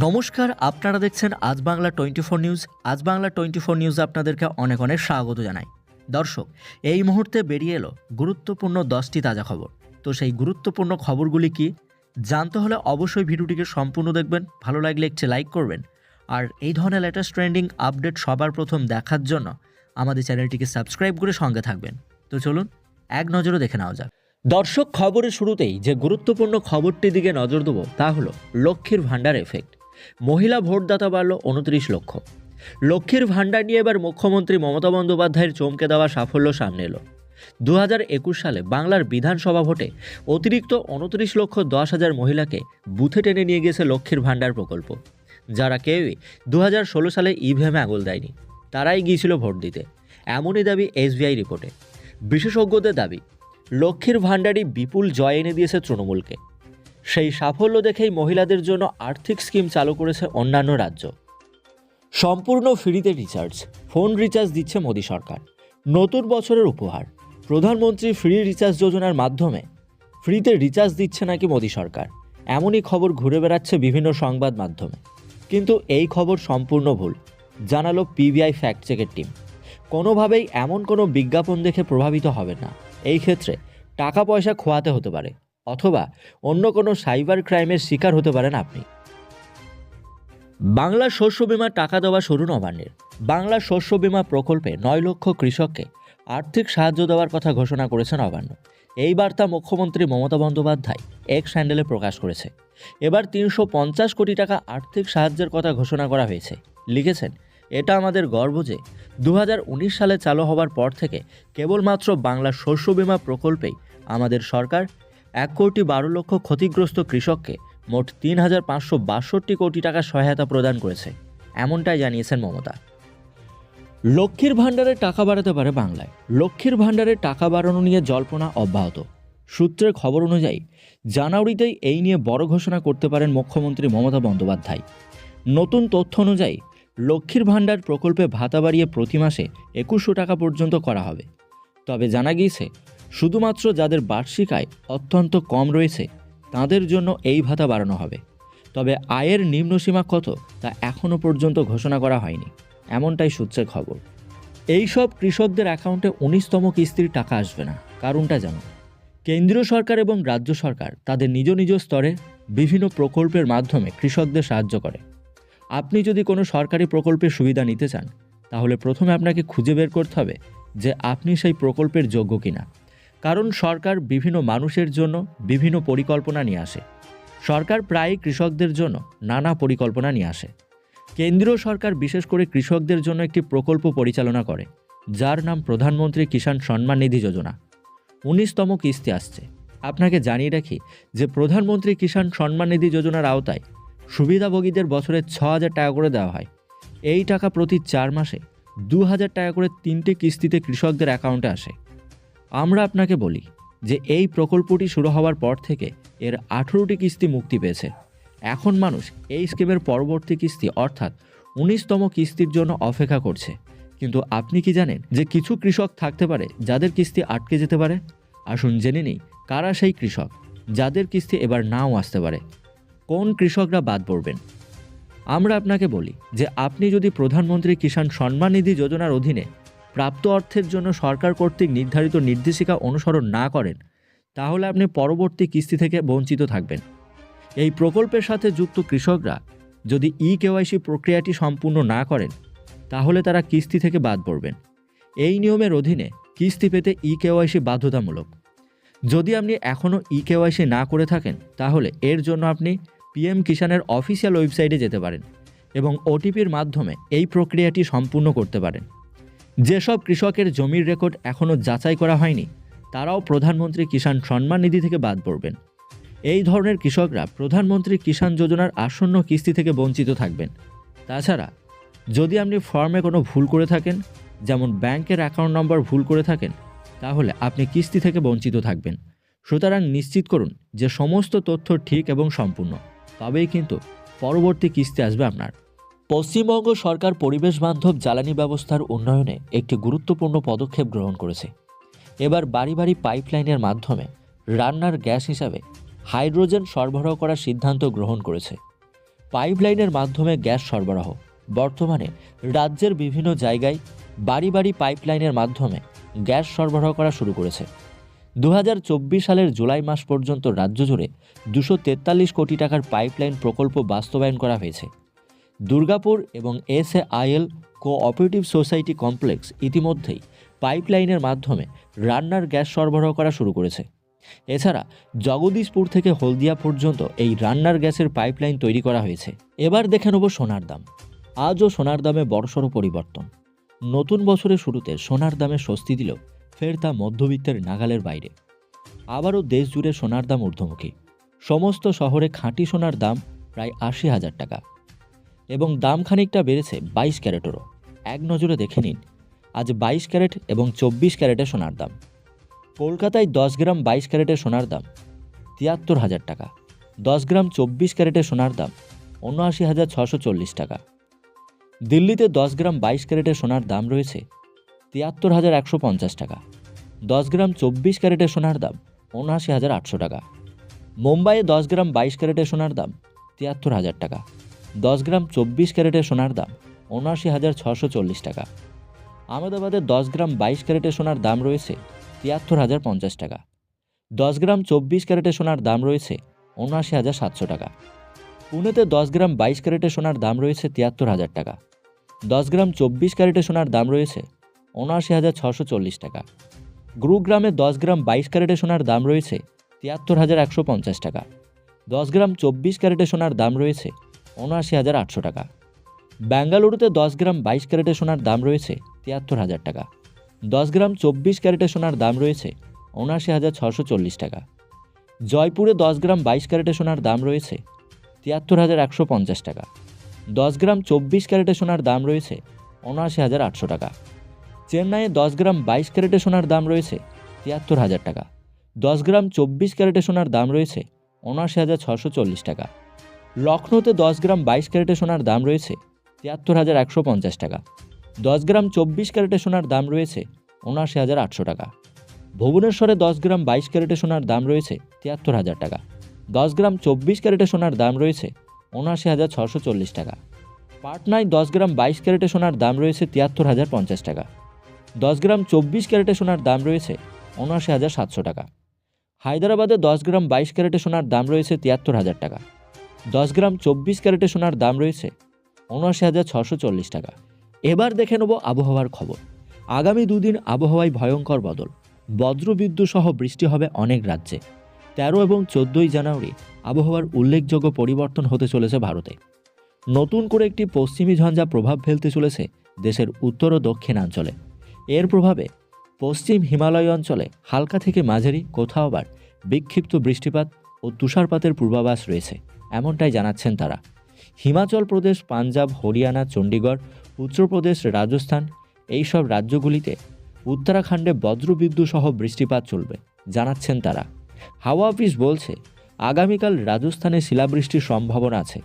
নমস্কার, আপনারা দেখছেন আজ বাংলা টোয়েন্টি ফোর নিউজ। আজ বাংলা টোয়েন্টি ফোর নিউজ আপনাদেরকে অনেক অনেক স্বাগত জানাই। দর্শক, এই মুহূর্তে বেরিয়ে এলো গুরুত্বপূর্ণ দশটি তাজা খবর। তো সেই গুরুত্বপূর্ণ খবরগুলি কি? জানতে হলে অবশ্যই ভিডিওটিকে সম্পূর্ণ দেখবেন, ভালো লাগলে একটি লাইক করবেন। আর এই ধরনের লেটেস্ট ট্রেন্ডিং আপডেট সবার প্রথম দেখার জন্য আমাদের চ্যানেলটিকে সাবস্ক্রাইব করে সঙ্গে থাকবেন। তো চলুন, এক নজরে দেখে নেওয়া যাক। দর্শক, খবরের শুরুতেই যে গুরুত্বপূর্ণ খবরটির দিকে নজর দেবো তা হলো লক্ষ্মীর ভাণ্ডার এফেক্ট মহিলা ভোটদাতা বাড়ল উনত্রিশ লক্ষ। লক্ষ্মীর ভাণ্ডার নিয়ে এবার মুখ্যমন্ত্রী মমতা বন্দ্যোপাধ্যায়ের চমকে দেওয়া সাফল্য সামনে এলো। দু হাজার একুশ সালে বাংলার বিধানসভা ভোটে অতিরিক্ত উনত্রিশ লক্ষ দশ হাজার মহিলাকে বুথে টেনে নিয়ে গেছে লক্ষ্মীর ভাণ্ডার প্রকল্প। যারা কেউই দু হাজার ষোলো সালে ইভিএমে আঙুল দেয়নি, তারাই গিয়েছিল ভোট দিতে। এমনই দাবি এসবিআই রিপোর্টে। বিশেষজ্ঞদের দাবি, লক্ষ্মীর ভাণ্ডারই বিপুল জয় এনে দিয়েছে তৃণমূলকে। সেই সাফল্য দেখেই মহিলাদের জন্য আর্থিক স্কিম চালু করেছে অন্যান্য রাজ্য। সম্পূর্ণ ফ্রিতে রিচার্জ ফোন রিচার্জ দিচ্ছে মোদী সরকার। নতুন বছরের উপহার। প্রধানমন্ত্রী ফ্রি রিচার্জ যোজনার মাধ্যমে ফ্রিতে রিচার্জ দিচ্ছে নাকি মোদী সরকার? এমনই খবর ঘুরে বেড়াচ্ছে বিভিন্ন সংবাদ মাধ্যমে। কিন্তু এই খবর সম্পূর্ণ ভুল, জানালো পিবিআই ফ্যাক্ট চেকের টিম কোনোভাবেই এমন কোনো বিজ্ঞাপন দেখে প্রভাবিত হবে না। এই ক্ষেত্রে টাকা পয়সা খোয়াতে হতে পারে। অথবা অন্য কোনো সাইবার ক্রাইমের শিকার হতে পারেন আপনি। বাংলা শস্য বিমা টাকা দেওয়া শুরু নবান্নের বাংলা শস্য বিমা প্রকল্পে নয় লক্ষ কৃষককে আর্থিক সাহায্য দেওয়ার কথা ঘোষণা করেছে নবান্ন এই বার্তা মুখ্যমন্ত্রী মমতা বন্দ্যোপাধ্যায় এক স্যান্ডেলে প্রকাশ করেছে। এবার তিনশো পঞ্চাশ কোটি টাকা আর্থিক সাহায্যের কথা ঘোষণা করা হয়েছে। লিখেছেন, এটা আমাদের গর্ব যে দু হাজার উনিশ সালে চালু হওয়ার পর থেকে কেবলমাত্র বাংলা শস্য বিমা প্রকল্পেই আমাদের সরকার এক কোটি বারো লক্ষ ক্ষতিগ্রস্ত কৃষককে মোট তিন হাজার পাঁচশো বাষট্টি কোটি টাকা সহায়তা প্রদান করেছে, এমনটাই জানিয়েছেন মমতা। লক্ষ্মীর ভাণ্ডারে টাকা বাড়াতে পারে বাংলায়। লক্ষ্মীর ভাণ্ডারে টাকা বাড়ানো নিয়ে জল্পনা অব্যাহত। সূত্রের খবর অনুযায়ী, জানুয়ারিতেই এই নিয়ে বড় ঘোষণা করতে পারেন মুখ্যমন্ত্রী মমতা বন্দ্যোপাধ্যায়। নতুন তথ্য অনুযায়ী, লক্ষ্মীর ভাণ্ডার প্রকল্পে ভাতা বাড়িয়ে প্রতি মাসে একুশশো টাকা পর্যন্ত করা হবে। তবে জানা গিয়েছে শুধুমাত্র যাদের বার্ষিক আয় অত্যন্ত কম রয়েছে, তাদের জন্য এই ভাতা বাড়ানো হবে। তবে আয়ের নিম্নসীমা কত, তা এখনও পর্যন্ত ঘোষণা করা হয়নি, এমনটাই সূত্রের খবর। এই সব কৃষকদের অ্যাকাউন্টে উনিশতম কিস্তির টাকা আসবে না, কারণটা জানো। কেন্দ্রীয় সরকার এবং রাজ্য সরকার তাদের নিজ নিজ স্তরে বিভিন্ন প্রকল্পের মাধ্যমে কৃষকদের সাহায্য করে। আপনি যদি কোনো সরকারি প্রকল্পের সুবিধা নিতে চান, তাহলে প্রথমে আপনাকে খুঁজে বের করতে হবে যে আপনি সেই প্রকল্পের যোগ্য কিনা। কারণ সরকার বিভিন্ন মানুষের জন্য বিভিন্ন পরিকল্পনা নিয়ে আসে। সরকার প্রায়ই কৃষকদের জন্য নানা পরিকল্পনা নিয়ে আসে। কেন্দ্রীয় সরকার বিশেষ করে কৃষকদের জন্য একটি প্রকল্প পরিচালনা করে, যার নাম প্রধানমন্ত্রী কিষাণ সম্মান নিধি যোজনা। উনিশতম কিস্তি আসছে। আপনাকে জানিয়ে রাখি যে প্রধানমন্ত্রী কিষাণ সম্মান নিধি যোজনার আওতায় সুবিধাভোগীদের বছরে ছ হাজার টাকা করে দেওয়া হয়। এই টাকা প্রতি চার মাসে দু হাজার টাকা করে তিনটে কিস্তিতে কৃষকদের অ্যাকাউন্টে আসে। আমরা আপনাকে বলি যে এই প্রকল্পটি শুরু হওয়ার পর থেকে এর আঠেরোটি কিস্তি মুক্তি পেয়েছে। এখন মানুষ এই স্কিমের পরবর্তী কিস্তি অর্থাৎ উনিশতম কিস্তির জন্য অপেক্ষা করছে। কিন্তু আপনি কি জানেন যে কিছু কৃষক থাকতে পারে যাদের কিস্তি আটকে যেতে পারে? আসুন জেনে নিই, কারা সেই কৃষক যাদের কিস্তি এবার নাও আসতে পারে? কোন কৃষকরা বাদ পড়বেন? আমরা আপনাকে বলি যে আপনি যদি প্রধানমন্ত্রী কিষাণ সম্মান নিধি যোজনার অধীনে প্রাপ্ত অর্থের জন্য সরকার কর্তৃক নির্ধারিত নির্দেশিকা অনুসরণ না করেন, তাহলে আপনি পরবর্তী কিস্তি থেকে বঞ্চিত থাকবেন। এই প্রকল্পের সাথে যুক্ত কৃষকরা যদি ই কেওয়াইসি প্রক্রিয়াটি সম্পূর্ণ না করেন, তাহলে তারা কিস্তি থেকে বাদ পড়বেন। এই নিয়মের অধীনে কিস্তি পেতে ই কেওয়াইসি বাধ্যতামূলক। যদি আপনি এখনও ই কেওয়াইসি না করে থাকেন, তাহলে এর জন্য আপনি পিএম কিষানের অফিসিয়াল ওয়েবসাইটে যেতে পারেন এবং ওটিপির মাধ্যমে এই প্রক্রিয়াটি সম্পূর্ণ করতে পারেন। যেসব কৃষকের জমির রেকর্ড এখনও যাচাই করা হয়নি, তারাও প্রধানমন্ত্রী কিষাণ সম্মান নিধি থেকে বাদ পড়বেন। এই ধরনের কৃষকরা প্রধানমন্ত্রী কিষাণ যোজনার আসন্ন কিস্তি থেকে বঞ্চিত থাকবেন। তাছাড়া, যদি আপনি ফর্মে কোনো ভুল করে থাকেন, যেমন ব্যাংকের অ্যাকাউন্ট নম্বর ভুল করে থাকেন, তাহলে আপনি কিস্তি থেকে বঞ্চিত থাকবেন। সুতরাং নিশ্চিত করুন যে সমস্ত তথ্য ঠিক এবং সম্পূর্ণ। তবেই কিন্তু পরবর্তী কিস্তি আসবে আপনার। পশ্চিমবঙ্গ সরকার পরিবেশ বান্ধব জ্বালানি ব্যবস্থার উন্নয়নে একটি গুরুত্বপূর্ণ পদক্ষেপ গ্রহণ করেছে। এবার বাড়ি বাড়ি পাইপলাইনের মাধ্যমে রান্নার গ্যাস হিসাবে হাইড্রোজেন সরবরাহ করার সিদ্ধান্ত গ্রহণ করেছে। পাইপলাইনের মাধ্যমে গ্যাস সরবরাহ বর্তমানে রাজ্যের বিভিন্ন জায়গায় বাড়ি বাড়ি পাইপলাইনের মাধ্যমে গ্যাস সরবরাহ করা শুরু করেছে। দু হাজার চব্বিশ সালের জুলাই মাস পর্যন্ত রাজ্য জুড়ে দুশো কোটি টাকার পাইপলাইন প্রকল্প বাস্তবায়ন করা হয়েছে। দুর্গাপুর এবং S A IL cooperative society complex ইতিমধ্যেই পাইপলাইনের মাধ্যমে রান্নার গ্যাস সরবরাহ করা শুরু করেছে। এছাড়া জগদীশপুর থেকে হলদিয়া পর্যন্ত এই রান্নার গ্যাসের পাইপলাইন তৈরি করা হয়েছে। এবার দেখে নেব সোনার দাম। আজও সোনার দামে বড়সড় পরিবর্তন। নতুন বছরের শুরুতে সোনার দামে স্বস্তি দিল ফের তা মধ্যবিত্তের নাগালের বাইরে। আবারও দেশ জুড়ে সোনার দাম ঊর্ধ্বমুখী। সমস্ত শহরে খাঁটি সোনার দাম প্রায় আশি হাজার টাকা। এবং দাম খানিকটা বেড়েছে বাইশ ক্যারেটেরও। এক নজরে দেখে নিন। আজ বাইশ ক্যারেট এবং চব্বিশ ক্যারেটের সোনার দাম। কলকাতায় দশ গ্রাম বাইশ ক্যারেটের সোনার দাম। তিয়াত্তর হাজার টাকা। দশ গ্রাম চব্বিশ ক্যারেটের সোনার দাম। উনআশি হাজার ছশো চল্লিশ টাকা। দিল্লিতে দশ গ্রাম বাইশ ক্যারেটের সোনার দাম রয়েছে। তিয়াত্তর হাজার একশো পঞ্চাশ টাকা। দশ গ্রাম চব্বিশ ক্যারেটের সোনার দাম। উনআশি হাজার আটশো টাকা। মুম্বাইয়ে দশ গ্রাম বাইশ ক্যারেটের সোনার দাম। তিয়াত্তর হাজার টাকা। দশ গ্রাম চব্বিশ ক্যারেটের সোনার দাম, উনআশি হাজার ছশো চল্লিশ টাকা। আহমেদাবাদে দশ গ্রাম বাইশ ক্যারেটের সোনার দাম রয়েছে, তিয়াত্তর হাজার পঞ্চাশ টাকা। দশ গ্রাম চব্বিশ ক্যারেটের সোনার দাম রয়েছে, উনআশি হাজার সাতশো টাকা। পুনেতে দশ গ্রাম বাইশ ক্যারেটের সোনার দাম রয়েছে, তিয়াত্তর হাজার টাকা। দশ গ্রাম চব্বিশ ক্যারেটের সোনার দাম রয়েছে, উনআশি হাজার ছশো চল্লিশ টাকা। গুরুগ্রামে দশ গ্রাম বাইশ ক্যারেটের সোনার দাম রয়েছে, তিয়াত্তর হাজার একশো পঞ্চাশ টাকা। দশ গ্রাম চব্বিশ ক্যারেটের সোনার দাম রয়েছে উনআশি হাজার আটশো টাকা। বেঙ্গালুরুতে দশ গ্রাম বাইশ ক্যারেটে সোনার দাম রয়েছে তিয়াত্তর হাজার টাকা। দশ গ্রাম চব্বিশ ক্যারেটে সোনার দাম রয়েছে উনআশি হাজার ছশো চল্লিশ টাকা। জয়পুরে দশ গ্রাম বাইশ ক্যারেটে সোনার দাম রয়েছে তিয়াত্তর হাজার একশো পঞ্চাশ টাকা। দশ গ্রাম চব্বিশ ক্যারেটে সোনার দাম রয়েছে উনআশি হাজার আটশো টাকা। চেন্নাইয়ে দশ গ্রাম বাইশ ক্যারেটে সোনার দাম রয়েছে তিয়াত্তর হাজার টাকা। দশ গ্রাম চব্বিশ ক্যারেটে সোনার দাম রয়েছে উনআশি হাজার ছশো চল্লিশ টাকা। লখনৌতে দশ গ্রাম বাইশ ক্যারেটে সোনার দাম রয়েছে তিয়াত্তর হাজার একশো পঞ্চাশ টাকা। দশ গ্রাম চব্বিশ ক্যারেটে সোনার দাম রয়েছে উনআশি হাজার আটশো টাকা। ভুবনেশ্বরে দশ গ্রাম বাইশ ক্যারেটে সোনার দাম রয়েছে তিয়াত্তর হাজার টাকা। দশ গ্রাম চব্বিশ ক্যারেটে সোনার দাম রয়েছে উনআশি হাজার ছশো চল্লিশ টাকা। পাটনায় দশ গ্রাম বাইশ ক্যারেটে সোনার দাম রয়েছে তিয়াত্তর হাজার পঞ্চাশ টাকা। দশ গ্রাম চব্বিশ ক্যারেটে সোনার দাম রয়েছে উনআশি হাজার সাতশো টাকা। হায়দ্রাবাদে দশ গ্রাম বাইশ ক্যারেটে সোনার দাম রয়েছে তিয়াত্তর হাজার টাকা। দশ গ্রাম চব্বিশ ক্যারেটে সোনার দাম রয়েছে উনআশি হাজার ছশো চল্লিশ টাকা। এবার দেখে নেব আবহাওয়ার খবর। আগামী দুদিন আবহাওয়ায় ভয়ঙ্কর বদল। বজ্রবিদ্যুৎ সহ বৃষ্টি হবে অনেক রাজ্যে। তেরো এবং চোদ্দোই জানুয়ারি আবহাওয়ার উল্লেখযোগ্য পরিবর্তন হতে চলেছে ভারতে। নতুন করে একটি পশ্চিমী ঝঞ্ঝা প্রভাব ফেলতে চলেছে দেশের উত্তর ও দক্ষিণাঞ্চলে। এর প্রভাবে পশ্চিম হিমালয় অঞ্চলে হালকা থেকে মাঝারি, কোথাও আবার বিক্ষিপ্ত বৃষ্টিপাত ও তুষারপাতের পূর্বাভাস রয়েছে, এমনটাই জানাচ্ছেন তারা। হিমাচল প্রদেশ, পাঞ্জাব, হরিয়ানা, চণ্ডীগড় উত্তরপ্রদেশ রাজস্থান, এইসব রাজ্যগুলিতে উত্তরাখণ্ডে বজ্রবিদ্যুৎ সহ বৃষ্টিপাত চলবে, জানাচ্ছেন তারা। হাওয়া অফিস বলছে, আগামীকাল রাজস্থানে শিলাবৃষ্টির সম্ভাবনা আছে।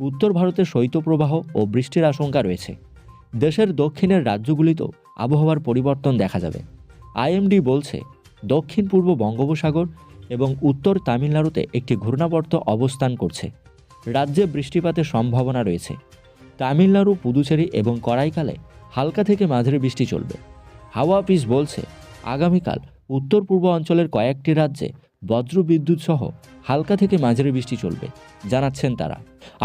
উত্তর ভারতে শৈত্যপ্রবাহ ও বৃষ্টির আশঙ্কা রয়েছে। দেশের দক্ষিণের রাজ্যগুলিতেও আবহাওয়ার পরিবর্তন দেখা যাবে। আইএমডি বলছে দক্ষিণ পূর্ব বঙ্গোপসাগর এবং উত্তর তামিলনাড়ুতে একটি ঘূর্ণাবর্ত অবস্থান করছে। রাজ্যে বৃষ্টিপাতের সম্ভাবনা রয়েছে। তামিলনাড়ু, পুদুচেরি এবং করাইকালে হালকা থেকে মাঝারি বৃষ্টি চলবে। হাওয়া অফিস বলছে, আগামীকাল উত্তর পূর্ব অঞ্চলের কয়েকটি রাজ্যে বজ্র বিদ্যুৎ সহ হালকা থেকে মাঝারি বৃষ্টি চলবে, জানাচ্ছেন তারা।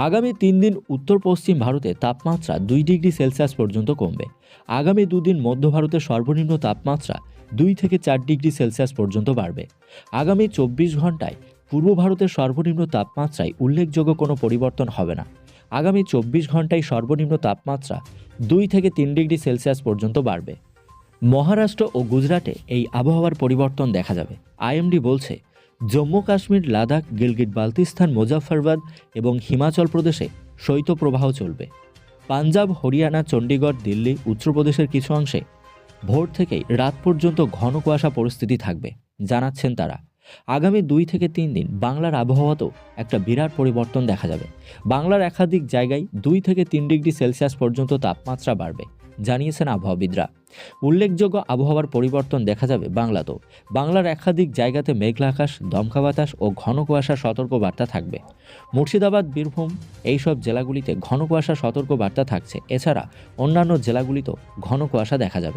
আগামী তিন দিন উত্তর পশ্চিম ভারতে তাপমাত্রা দুই ডিগ্রি সেলসিয়াস পর্যন্ত কমবে। আগামী দুদিন মধ্য ভারতের সর্বনিম্ন তাপমাত্রা দুই থেকে চার ডিগ্রি সেলসিয়াস পর্যন্ত বাড়বে। আগামী চব্বিশ ঘন্টায় পূর্ব ভারতের সর্বনিম্ন তাপমাত্রায় উল্লেখযোগ্য কোনো পরিবর্তন হবে না। আগামী চব্বিশ ঘন্টায় সর্বনিম্ন তাপমাত্রা দুই থেকে তিন ডিগ্রি সেলসিয়াস পর্যন্ত বাড়বে। মহারাষ্ট্র ও গুজরাটে এই আবহাওয়ার পরিবর্তন দেখা যাবে। আইএমডি বলছে, জম্মু কাশ্মীর, লাদাখ, গিলগিট বালতিস্তান মুজাফরবাদ এবং হিমাচল প্রদেশে শৈত্যপ্রবাহ চলবে। পাঞ্জাব, হরিয়ানা, চণ্ডীগড়, দিল্লি, উত্তরপ্রদেশের কিছু অংশে ভোর থেকেই রাত পর্যন্ত ঘন কুয়াশা পরিস্থিতি থাকবে, জানাচ্ছেন তারা। আগামী দুই থেকে তিন দিন বাংলার আবহাওয়াতেও একটা বিরাট পরিবর্তন দেখা যাবে। বাংলার একাধিক জায়গায় দুই থেকে তিন ডিগ্রি সেলসিয়াস পর্যন্ত তাপমাত্রা বাড়বে, জানিয়েছেন আবহাওয়াবিদরা। উল্লেখযোগ্য আবহাওয়ার পরিবর্তন দেখা যাবে বাংলাতেও। বাংলার একাধিক জায়গাতে মেঘলা আকাশ, দমকা বাতাস ও ঘন কুয়াশা সতর্ক বার্তা থাকবে। মুর্শিদাবাদ, বীরভূম এইসব জেলাগুলিতে ঘন কুয়াশা সতর্ক বার্তা থাকছে। এছাড়া অন্যান্য জেলাগুলিতেও ঘন কুয়াশা দেখা যাবে।